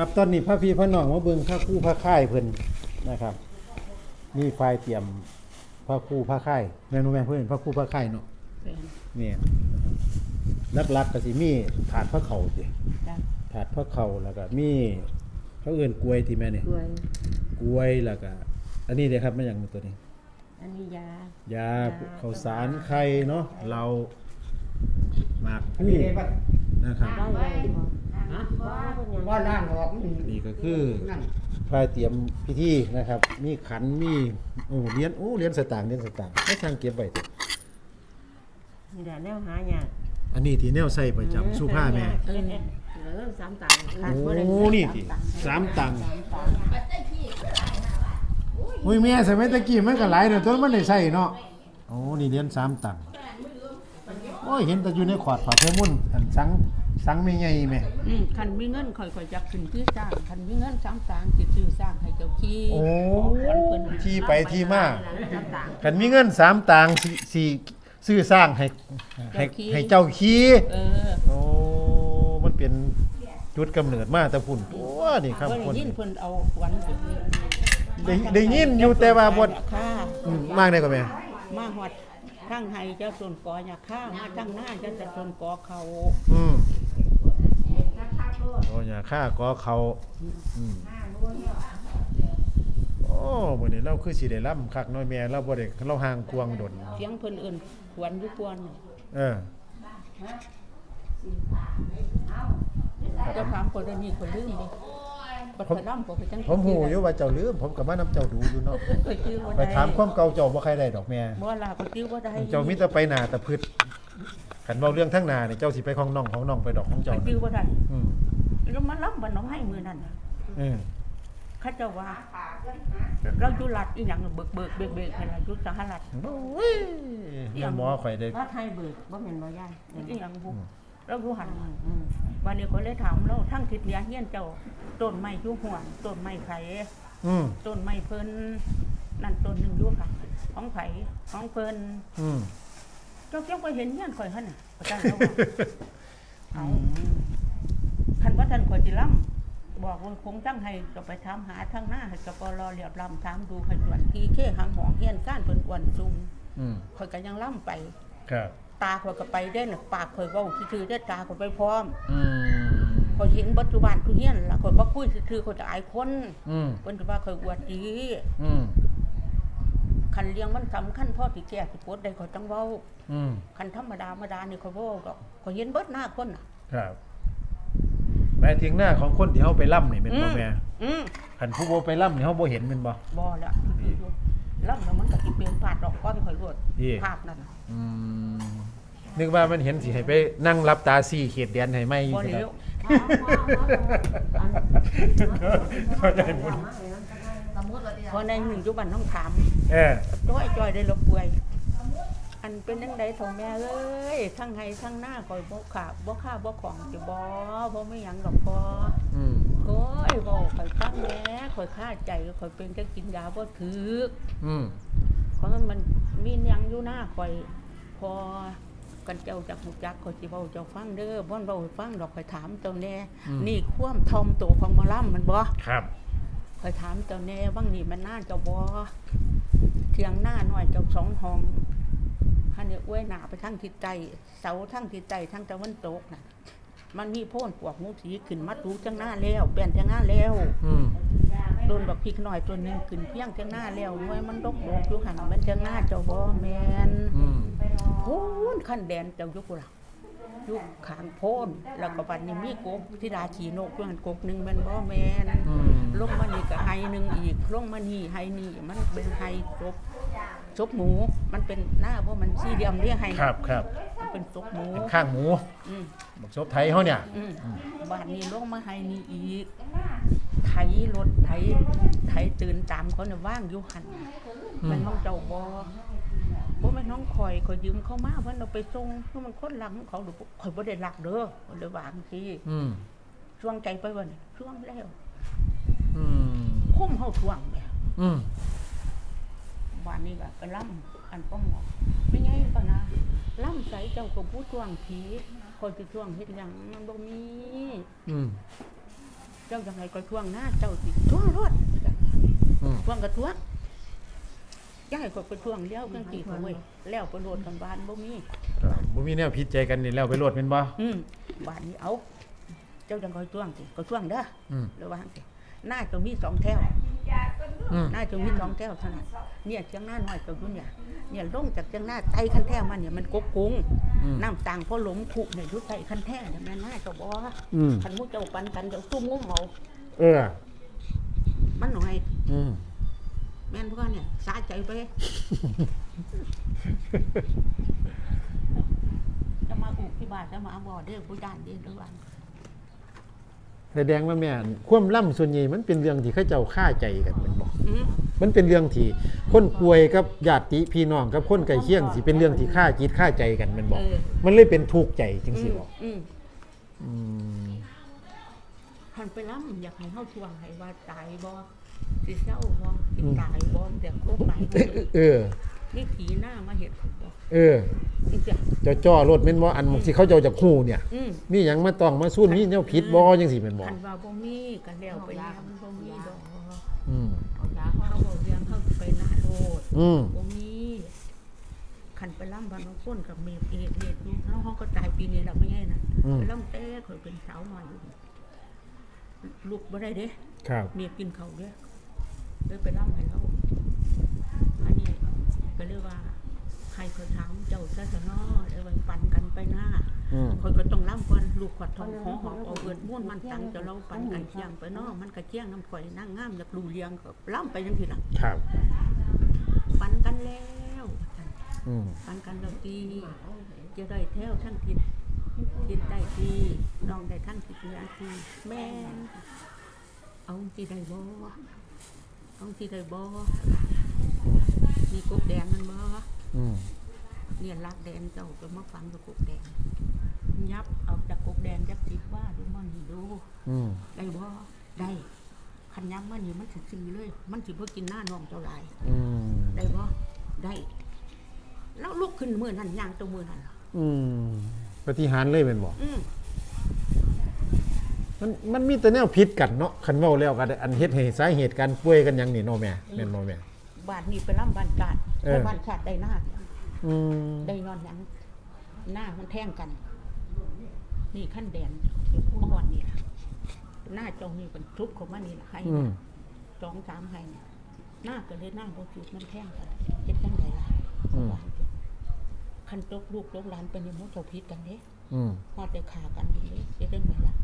ครับตอนนี้พระพี่พระน้องมาเบิ่งพระครู่พระค่ายเพิ่นนะครับมีไฟล์เตรียมพระครู่พระค่ายแม่นบ่แม่นเพิ่นพระครู่พระค่ายเนาะเป็นเนี่ยลักๆก็สิมีถาดพระเขาสิจ้ะถาดพระเขาแล้วก็มีเขาเอื่นกล้วยที่แม่นี่กล้วยกล้วยแล้วก็อันนี้เด้ครับมันหยังตัวนี้ อันนี้ยายาข้าวสารไข่เนาะเราหมากผู้นะครับ ได้เลยบ่ฮะบ่เป็นหยังว่าล่างออกมันนี่ก็คือนั่นพายเตรียมพิธีนะครับ มีขันมีโอ้เหรียญโอ้เหรียญสตางค์เหรียญสตางค์ไม่ช่างเก็บไว้เถอะนี่แหละแนวหายากอันนี้ที่แนวใส่ประจำสุภาแม่เออเออสามตังค์ขาดบ่ได้โอ้นี่ติสามตังค์อุ้ยแม่สมัยตะกี้มันก็หลายเดี๋ยวตัวมันได้ใส่เนาะโอ้นี่เหรียญสามตังค์โอ้ยเห็นแต่อยู่ในขวดฝาเทมุ่นอันสัง สังไม่ใหญ่แม่อืมคันมีเงินค่อยๆจักขึ้นที่สร้างคันมีเงินสามตังค์สิซื้อสร้างให้เจ้าขี้โอ้ขวัญเพิ่นที่ไปที่มาสามตังค์คันมีเงินสามตังค์สิสิซื้อสร้างให้ให้ให้เจ้าขี้เออโอ้มันเป็นจุดกำเนิดมาแต่พุ่นตัวนี่ครับเพิ่นคนยินเพิ่นเอาขวัญไปได้ได้ยินอยู่แต่ว่าบ่ค่าอืมมากได้กว่าแม่มาฮอด ทั้งไห้เจ้าส่วนกออยากข้ามาทั้งหน้าเจ้าส่วนกอเขาอืมโอ้อย่าฆ่าก็เขาอืมโอ้มื้อนี้เราคือสิได้ล่ำคักน้อยแม่เราบ่ได้เราห่างควงดนเสียงเพิ่นเอิ้นขวัญอยู่กวนเออเจ้าถามคนเดี๋ยวนี้คนลืมบ่ บัดขนำบ่ไปจังผมหูอยู่ว่าเจ้าลืมผมก็มานํเจ้าดูอยู่เนาะเคยชื่อบ่ไปได้ถามความเก่าเจ้าบ่ใครได้ดอกแม่บ่ล่ะก็ชื่อบ่ได้เจ้ามีแต่ไปหน้าแต่พืชคันเว้าเรื่องทั้งหน้านี่เจ้าสิไปของน้องของน้องไปดอกของก็เจ้าชื่อบ่ได้อืมแล้วมาลํบ่น้องให้มื้อนั้นน่ะเออเขาเจ้าว่า เราอยู่รัฐอีหยังเบิกเบิกเบิกเบิกให้เราอยู่สหรัฐโอ้ยแม่หมอข่อยได้ ว่าไทยเบิกบ่แม่นบ่ยายอีหยังบุ เราอยู่หันอืมวันนี้ก็เลยถามเราทั้งทิศเหนือเฮียนเจ้าต้นไม้อยู่หัวต้นไม้ไผอืมต้นไม้เพิ่นนั่นต้นหนึงอยู่ค่ะ ของไผของเพิ่นอืมเจ้าเจ้าก็เห็นเฮียนข่อยหั่นน่ะอาจารย์เขาว่าเอาคันว่าท่านข่อยสิล้ำบอกว่าคงตั้งให้ก็ไปถามหาทางหน้าให้กปรเรียบลำถามดูให้ส่วนที่เคหางหองเฮียนก้านเพิ่นอ้วนซุมอืมข่อยก็ยังล้ำไปครับ ตาข่อยก็ไปได้น่ะปากข่อยเว้าซื่อๆได้ตาข่อยไปพร้อมอืมข่อยเห็นปัจจุบันทุเฮียนล่ะข่อยบ่คุยซื่อๆข่อยจะอายคนอืมเพิ่นสิว่าข่อยอวดดีอืมคันเลี้ยงมันสำคัญพอสิแก้สิปวดได้ข่อยต้องเว้าอืมคันธรรมดาธรรมดานี่ข่อยบ่เว้าดอกข่อยเห็นเบิดหน้าคนน่ะ ครับหมายถึงหน้าของคนที่เฮาไปล่ำนี่เป็นบ่แม่อืมคันผู้บ่ไปล่ำนี่เฮาบ่เห็นแม่นบ่ บ่ละล่ำแล้วมันก็สิเปลี่ยนผาดดอกก้อนข่อยรวดนี่ ภาพนั่นน่ะอืม นึกว่ามันเห็นสิให้ไปนั่งรับตาซี่เขตแดนให้ไหมอยู่บ่สิเลี้คยรัวบเข้าใจบุญพอในหนึ่งอยู่บ้านน้องถามเออจ้อยจ้อยได้รบป่วย อันเป็นจังไดโทแม่เอ้ยทั้งไห้ทั้งหน้าข่อยบ่ขาบ่ค่าบ่ของสิบ่บ่ไม่หยังดอกพออืมโอ้ยเว้าข่อยฟังแหน่ข่อยค่าใจข่อยเป็นจังกินยาบ่ถึกอืมเพราะมันมีหยังอยู่หน้าข่อยพอ กันเจ้าจักหูจักข่อยสิเว้าเจ้าฟังเด้อบ่นเว้าให้ฟังดอกข่อยถามเจ้าแน่นี่ความทอมตัวของหมอลํมันบ่ครับข่อยถามเจ้าแน่ว่างนี่มันน่าเจ้าบ่เทียงหน้าหน่อยเจ้าสองห้องฮันเนี่ยอ้วยหนาไปทางทิศใต้เสาทางทิศใต้ทางตะวันตกน่ะ มันมีโพ่นปวกงูสีขึ้นมาดูจังหน้าแล้วเปลี่ยนจังหน้าแล้วอืมโดนบักพริกหน่อยตัวหนึงขึ้นเพียงจังหน้าแล้วด้วยมันดกดกอยู่หันมันจังหน้าเจ้าบ่แมนอืม โพ่นขั้นแดนเจ้าอยู่กุล่ะอยู่ขางโพ่นแล้วก็บัดนี้มีกบที่ดาขีนกอยู่หันกกหนึงแมันบ่แมนอืมลงมานี่ก็ไฮหนึ่งอีกลงมานี่ไฮนี่มันเป็นไฮจบจบหมู มันเป็นหน้าเพราะมันสี่เหลี่ยมเรียกไฮครับครับมันเป็นจบหมูเป็นข้างหมูอืมบักซบไทยเฮาเนี่ยอืมบาดนี้ลงมาไฮนี่อีกไถรถไถไถตื่นตามเขาเนี่ยว่างอยู่หันมันน้องเจ้าบอเพราะมั นน้องคอยคอยยืมเข้ามาเพื่อนเราไปส่งเพราะมันคนหลังของเขาหรือคอยบ่ได้หลักเด้อเลยวางทีอืมช่วงใจไปวันนี้ช่วงแล้วอืมคุ้มเฮาช่วงเนี่ยอืมบ้านนี้ก็ไปล่ำอันป้องหมอกไม่ไงปะนะล่ำใส่เจ้าก็พูดช่วงผีคอยจะช่วงเฮ็ดหยังมันบ่มีอืมเจ้าจังไงก็ทวงหน้าเจ้าสิทวงรถอืมทวงกระทวง ย่ายก็ไปทวงเลี้ยวกันกี่เขาเว้ยแล้วไปโดดกันบ้านบ่มีครับบ่มีแนวผิดใจกันนี่แล้วไปโลดแม่นบ่อืมบ้านนี้เอา เจ้าจังก็ทวงสิก็ทวงเด้ออืมระวังสิหน้าจะมีสองแถวอืมหน้าจะมีสองแถวเท่านั้นเนี่ยเชียงหน้าน้อยกับยุ่นเนี่ยเนี่ยลงจากเชียงหน้าไต่คันแท่มันเนี่ยมันกกกุ้งอืมน้ำต่างพอหลงถูกเนี่ยอยุดไต่คันแท่เนี่ยแม่หน้าเจ้าบ่อืมคันมุเจ้าปันกันเจ้าซุ่มงุ้มเอาเออมันหน่อย อืม แม่นพวกเนี่ยสาใจไปจะมาอุกที่บ้านจะมาบ่อเด้อผู้ด้านเด้อระวังแสดงว่าแม่นความล่ำส่วนใหญ่มันเป็นเรื่องที่เขาเจ้าฆ่าใจกันแม่นบ่อืมมันเป็นเรื่องที่คนป่วยกับญาติพี่น้องกับคนใกล้เคียงสิเป็นเรื่องที่ฆ่าจิตฆ่าใจกันแม่นบ่เออมันเลยเป็นทุกข์ใจจังอืซี่มบ่อืมอืมหันไปล้ำอยากให้เฮาทวงให้ว่าตายบ่ สิเศร้าบ่สิตายบ่แต่โคตรหมายเออนี่ผีหน้ามาเห็ดบ่เออจริงจ้ะเจ้าจ้อรถแม่นบ่อันหมองที่เขาเจ้าจะฮู้เนี่ย อืมมีหยังมาต้องมาสู้มีแนวผิดบ่จังซี่แม่นบ่คันว่าบ่มีก็แล้วไปแล้วมันบ่มีดอกอืมเอายาเขาบ่เรียงเขาไปหน้าโลดอืมบ่มีคันไปล้ำบ้านน้องก้นกับเมฆเอกเด็ดอยู่แล้วเขาก็ตายปีนี้แล้วไม่ใช่น่ะอืมไปล้ำแต่ข่อยเป็นสาวหน่อยอยู่ลูกบ่ได้เด้ครับเมียกินเขาวเด้ เลยไปล้ำให้เขาอันนี้ก็เรียกว่าใครเคยถามเจ้าซะซะเนาะเลยว่าปันกันไปหน้าอืมคนก็ต้องล่ำก่อนลูกขวัดทองหอหอบเอาเบิดม้วนมันตังจะเราปันกันเชียงไปเนาะมันก็เชียงน้ำข่อยนั่งงามอยากดูเลี้ยงก็ล่ำไปยังทีหลังครับปันกันแล้วอืมปันกันเราตีจะได้แถวทั้งทิศทิศได้ทีน้องได้ทั้งทิศเหนือทีแม่นเอาที่ได้บ่ เอาที่ได้บ่มีกุกแดงมันบ่อืมเนี่ยรักแดงเจ้าจะมาฟังกับกุกแดง ยับเอาจากกุกแดงยับสิบว่าดูมันนี่ดูอืมได้บ่ได้คันยับมันนี่มันสิซื้อเลย มันสิเพื่อกินหน้าน้องเจ้าหลายอืมได้บ่ได้ แล้วลุกขึ้นมือนั่นย่างตัวมือนั่นล่ะอืมปฏิหารย์เลยแม่นบ่อืม มันมันมีแต่แนวผิดกันเนาะคันเว้าแล้วก็ได้อันเฮ็ดให้สาเหตุการป่วยกันหยังนี่เนาะแม่แม่นบ่แม่ บ้านนี้ไปร่ำบ้านกาดเออเพราะบ้านชาติได้หน้าอืมได้นอนหยังหน้ามันแท่งกัน นี่ขั้นแดนเดี๋ยวเมื่อวันนี้ล่ะหน้าจองนี่เป็นทุบของมันนี่ล่ะให้อืมสองสามให้เนี่ยหน้าก็เลยหน้าโบจุดมันแท่งกันเฮ็ดจังไดล่ะอืมคันตกลูกตกหลานเป็นอยังมุเจ้าพิษกันเด้ อืม พอแต่ขากันเด้เฮ็ดได้ไหมล่ะ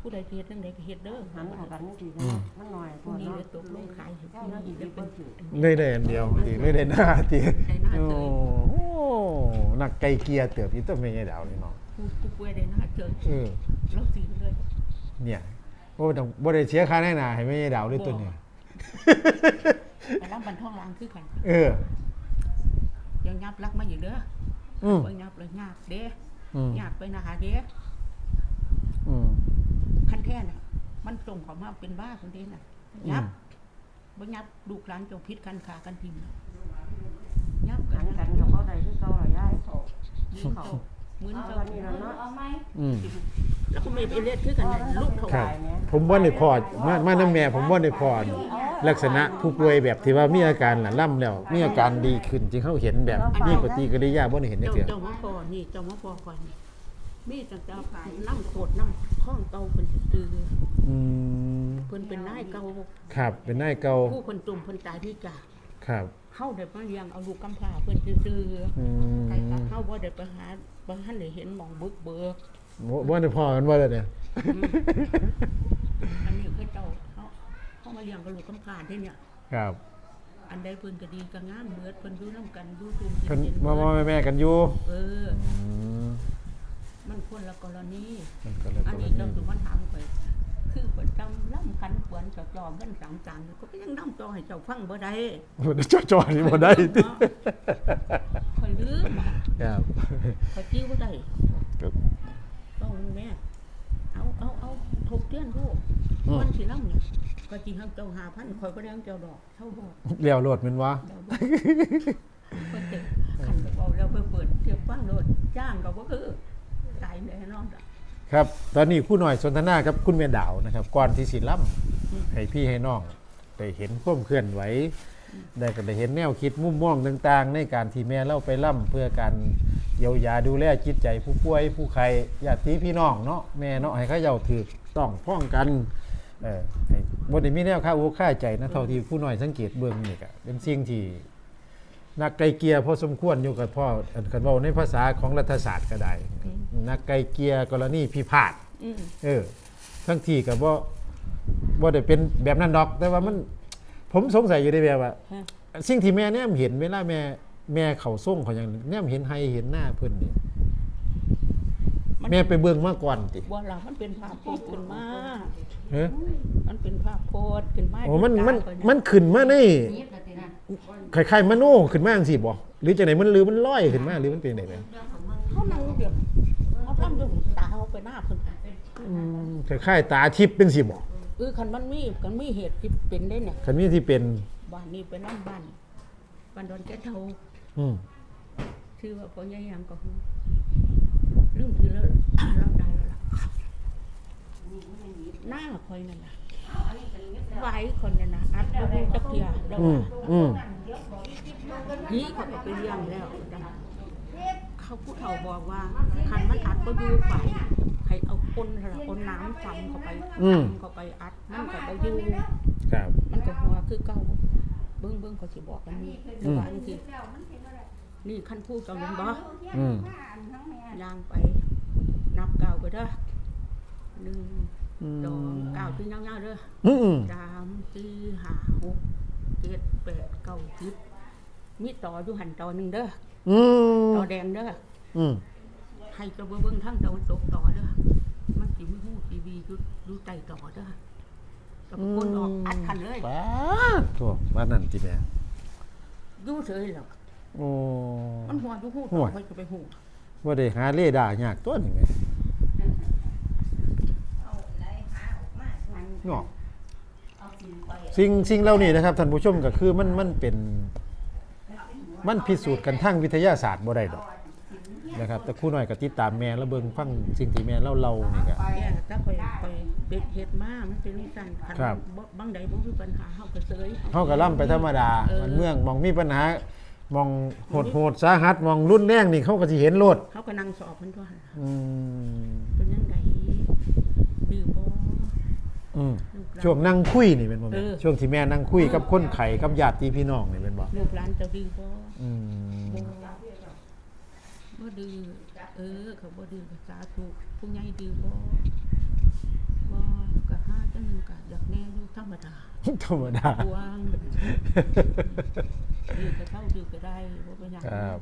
ผู้ใดเฮ็ดจังไดก็เฮ็ดเด้อหันเข้ากันนี่ดีนะมันหน่อยพผู้อนี้เนาะเลยตกลงขายให้เจ้าผู้หน้านี้ที่เลยเป็เปิ้นนถือเลยได้อันเดียวดีเลยได้หน้าติได้หน้าโอ้เจอโหนักไก่เกลียเติบอีต้นแม่ยายดาวนี่เนาะผู้ผู้ป่วยได้หน้าเจอเออแล้วสีเลยเนี่ยบ่ต้องบ่ได้เสียค่าแน่นาให้แม่ยายดาวด้วยตัวนี้ไปรับบันท่องล้างคือกันเออยังยับรักมาอยู่เด้ออืมบ่ยับเลยยากเด้อืมยากไปนะหาเด้อืม คันแท้น่ะ มันส่งเขามาเป็นบ้าคนเด้น่ะยับบ่ยับลูกหลานเจงพิษกันขากันพิมพ์น่ะยับกัหันนกันกับเขาใดคือเก่าหรอยายเขามือเจ้ามือเอาเจ้าวันนี้แล้วเนาะอืมแล้วก็ไม่ไปเลียดคือกันน่ะลูกเขาครับ ผมว่าในพอมามาน้ำแม่ผมว่าในพอลักษณะผู้ป่วยแบบที่ว่ามีอาการหละล่ำแล้ว มีอาการดีขึ้นจริงเขาเห็นแบบมีปฏิกิริยาบ่ได้เห็นได้เจ้าเถื่อเจ้ามาพอนี่เจ้ามาพอก่อนนี่ มีจังเจ้าน้ำโคดน้ำข้องเก่าเพิ่นสิตื้ออืมเพิ่นเป็นนายเก่าครับเป็นนายเก่าผู้เพิ่นตุ่มเพิ่นตายที่จากครับเฮาได้มาเลี้ยงเอาลูกกำพร้าเพิ่นซื่ออืๆใครก็มเฮาบ่ได้ไปหาบ่ทันได้เห็นหมองบึกเบิกบ่บ่ได้พอกันว่าเลยเนี่ยอันนี้คือเจ้าเขาเขามาเลี้ยงกับลูกกำพร้าที่เนี่ย ครับอันใดเพิ่นก็ดีก็งามเบิดเพิ่นอยู่นํกันอยู่ตุ่มเพิ่นกินมาเบิมาดแม่ๆกันอยู่เอออื มมันคนละกรณี มันก็เลยอันกรนี้ณีเจ้าสุวรรณถามข่อยคือข่อยจำล่ำคันขวนจอจอมเงินสามจานก็ยังนำจอให้เจ้าฟังบ่ได้บ่ได้จ่อๆนี่บ่ได้ติข่อยลืมครับข่อยจิ้วบ่ได้ครับต้องแม่เอาเอาเอาทบเตือนลูกอืมวันสิล่ำเนี่ยก็จริงให้เจ้าหาพันข่อยก็ได้ให้เจ้าดอกเท่าบอกแล้วโลดแม่นวะเดี๋ยวบอกเพิ่นเด็กขันไปบอกแล้วไปเปิดเทียบฟังโลดจ้างก็บ่คือ ตายแน่นอนจ้ะครับ ตอนนี้ผู้หน่อยสนทนากับคุณแม่ดาวนะครับก่อนที่สิล่ำให้พี่ให้น้องได้เห็นความเคลื่อนไหวได้ก็ได้เห็นแนวคิดมุมมองต่างๆ ในการที่แม่เล่าไปล่ำเพื่อการเยียวยาดูแลจิตใจผู้ป่วย ผู้ไข้ญาติพี่น้องเนาะแม่เนาะให้เขาเย้าถือต้องป้องกันเออให้บ่ได้มีแนวค่าอุค่าใจนะเท่าที่ผู้น้อยสังเกตเบื้องนี่ก็เป็นสิ่งที่ นักไกลเกลียพอสมควรอยู่กับพ่ออันกันเว่าในภาษาของรัฐศาสตร์ก็ได้ นักไกลเกลียกรณีพิพาทอืมเออทั้งที่กับว่าว่าได้เป็นแบบนั้นดอก แต่ว่ามันผมสงสัยอยู่ได้แบบว่าฮะสิ่งที่แม่เนี่ยเห็นเวลาแม่แม่เขาส่งเขาอย่างเนี่ยเห็นให้เห็นหน้าเพิ่นนี่มันแม่ไปเบิ่งมาก่อนติว่าเรามันเป็นภาพโพสต์ขึ้นมาเฮ้ยมันเป็นภาพโพสต์ขึ้นมาโอ้มันมันอยู่ตามันขึ้นมาในยิบเลยทีนะ คล้ายๆมโนขึ้นมาจังซี่บ่หรือจังไดมันหรือมันลอยขึ้นมาหรือมันเป็นไดแบบเขานั่งเดี๋ยวเขาทำด้วยหูตาเขาไปหน้าเพิ่นอืมคล้ายๆตาทิพย์เป็นสิบ่เออคันมันมีกันมีเหตุที่เป็นได้เนี่ยคันนี้ที่เป็นบ้านนี้เป็นน้ำบ้านบ้านดอนแก้วเทาอืมชื่อว่าพ่อใหญ่ยังก็คือลืมชื่อแล้วเราได้แล้วล่ะหน้าคอยนั่นน่ะ ไว้คนนั่นนะอัดบ่ฮู้จักเทียแล้วอืมอืมนี่เขาก็ไปเลี้ยงแล้วนะเขาผู้เฒ่าบอกว่าคันมันอัดก็อยู่ไปให้เอาคนนั่นล่ะเอาน้ำจำเข้าไปจำเข้าไปอัดมันก็บ่อยู่ครับ มันก็หัวคือเก่าเบิ้งเบิ้งเขาสิบอกกันนี่แต่ว่าอันที่นี่ขั้นพูดเจ้าหนึ่งบ่ อืม ย่างไป นับเก้าวไปเด้อหนึ่ง สองเก้าวที่ย่างๆเด้ออืมสามสี่ห้าหกเจ็ดแปดเก้าสิบมีต่ออยู่หันต่อหนึ่งเด้ออืมต่อแดงเด้ออืมให้เจ้าเบิ้งทั้งตะวันตกต่อเด้อมันสิมีหูทีวีอยู่อยู่ใต้ต่อเด้อตะโกนออกอัดทันเลยป้าดโถั่วว่านั่นจิแม่อยู่เฉยแล้วโอ้ มันหัวอยู่หูหัต่วอไปก็ไปหูว่าได้หาเล่ด่ายากตัวนี่แม่ เนาะสิ่งสิ่งเหล่านี้นะครับท่านผู้ชมก็คือมันมันเป็นมันพิสูจน์กันทางวิทยาศาสตร์บ่ได้ดอกนะครับแต่ครู่หน่อยก็ติดตามแม่แล้วเบิ่งฟังสิ่งที่แม่เล่าเล่านี่ก็ แย่ถ้าคอยคอยเด็ดเห็ดมามันเป็นนิสันคันครับบ่บางใดบ่มีปัญหาเฮาก็เสย เฮาก็ล่ำไปธรรมดาเออ มันเมืองมองมีปัญหามองโหดโหดสาหัสมองรุนแรงนี่เขาก็สิเห็นโลดเฮาก็นั่งสอบมันตัวหั่นล่ะอืม เป็นยังไงดื้อบ่ อืมลูกหลาน ช่วงนั่งคุยนี่เป็นบ่แม่เออ ช่วงที่แม่นั่งคุยกับคนไข้กับญาติพี่น้องนี่เป็นบ่ลูกหลานเจะดื้อบ่อืมบ่บ่ดื้อเออเขาบ่ดื้อก็สาธุผู้ใหญ่ดื้อบ่บ่ก็หาจังหนึงก็อยากแน่อยู่ธรรมดาธรรมดาทวงดื้อก็เท่าดื้อก็ได้บ่เป็นหยังครับ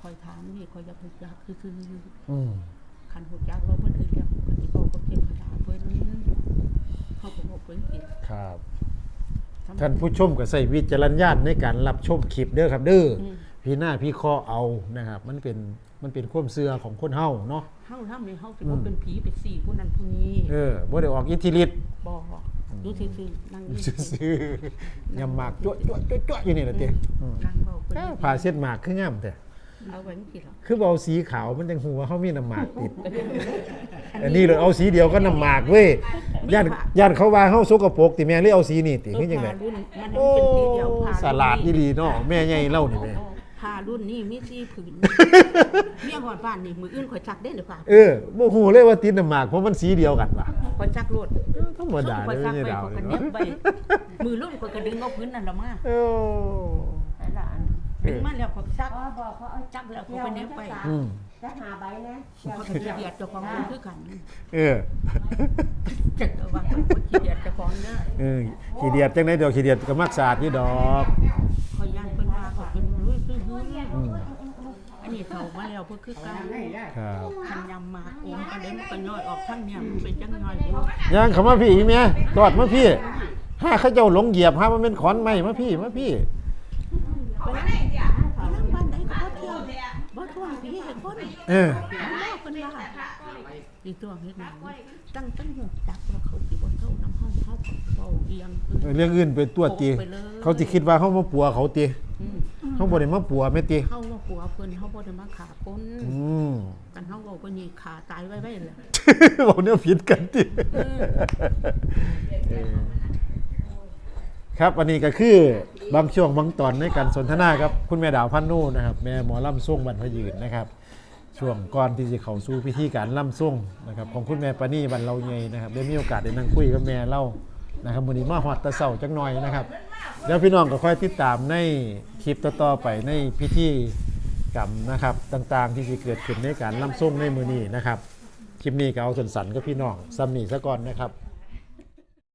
คอยถามนี่คอยอยากรู้จักคือคืออืมคันหูจักว่าเพิ่นเอื่นเรียกก็สิบอกกับเทพดาเพิ่น เขาก็บอกเพิ่นกินครับทำท่านผู้ชมก็ใส่วิจารณญาณในการรับชมคลิปเด้อครับ เด้ออมพี่หน้าพี่คอเอานะครับ มันเป็นมันเป็นความเชื่อของคนเฮาเนาะเฮาทำนี่เฮาสิบ่เป็นผีเป็นสี่ผู้นั้นผู้นี้เออบ่ได้ออกอิทธิฤทธิ์บอกดูซื่อๆนั่งอยู่ซื่อๆยำหมากจั่วจั่วจั่วจั่วอยู่นี่ล่ะติอืมนั่งเว้าเพิ่นเอ้าผ้าเช็ดหมากคืองามแต่ เอาไว้กินหรอกคือบ่เอาสีขาวมันจังฮู้ว่าเฮามีน้ำหมากติด อันนี้เลยเอาสีเดียวก็น้ำหมากเว้ยย่านย่านเขาว่าเฮาสกปรกติแม่เลยเอาสีนี่ติคือจังได๋ผ้ารุ่นมันโอ้เป็นสีเดียวผ้าสลาดอีหลีเนาะแม่ใหญ่เล่านี่แม่ผ้ารุ่นนี้มีสี่ผืนเมียหอดบ้านนี่มืออื่นข่อยซักได้หรือเปล่าเออบ่ฮู้เลยว่าติดน้ำหมากเพราะมันสีเดียวกันว่ะข่อยซักโลดธรรมดาข่เลอยยซักไม่ไปดาวข่อยเลยก็เน็บเนาะไปมือรุ่นข่อยก็ดึงเอาพื้นนั่นละมาโอ้ไอ้หลาน ดึงมาแล้วข่อยซักอ๋อบอกเขาเอาจักแล้วข่อยไปเน็บไปอืม จะหาใบนะข่อยก็ขี้เดียดเจ้าของคนคือกันเออ จักว่าข่อยขี้เดียดเจ้าของเด้อเออขี้เดียดจังได๋เดี๋ยวขี้เดียดก็มักสะอาดอยู่ดอกข่อยย่านเพิ่นว่าข่อยเป็นรู้ซื่อๆอืมอันนี้เฒ่ามาแล้วเพิ่นคือกันครับคันยำหมากอมกันเด้มันก็ย่อยออกทั้งเนี่ยมันเป็นจังย่อยบ่ย่างเข้ามาพี่อีแม่ตอดมาพี่ห้าเขาเจ้าหลงเหยียบห้ามันเป็นขอนไม้มาพี่มาพี่ ไปนั่งบ้านใดก็บ่เที่ยวบ่ท่วงผีให้คน เออมันเล่าเพิ่นว่าอีตัวเฮ็ดหยังตั้งตั้งหูจักว่าเขาสิบ่เท่าน้ำเฮาเฮาก็เว้าเอียงอื่นเรื่องอื่นเป็นตัวตีไปเลยเขาสิคิดว่าเฮามาปัวเขาตีอืมเฮาบ่ได้มาปัวแม่ตีเฮาว่าผัวเพิ่นเฮาบ่ได้มาฆ่าคนอืมกันเฮาบอกก็นี่ขาตายไว้ไว้เลยบอกเนี่ยผิดกันจิครับอันนี้ก็คือบางช่วงบางตอนในการสนทนาครับ คุณแม่ดาวพันนู่นะครับ แม่หมอล่ำส่งบรรพยืนนะครับ ช่วงก่อนที่จะเข้าสู่พิธีการล่ำส่งนะครับของคุณแม่ปานี่บันเราใหญ่นะครับได้มีโอกาสได้นั่งคุยกับแม่เล่านะครับวันนี้มาฮอดตะเสาจักหน่อยนะครับเดี๋ยวพี่น้องก็ค่อยติดตามในคลิปต่อๆไปในพิธีกรรมนะครับต่างๆ ที่จะเกิดขึ้นในการล่ำส่งในมือนี้นะครับคลิปนี้ก็เอาสันๆกับพี่น้องซ้ำนี่ซะก่อนนะครับ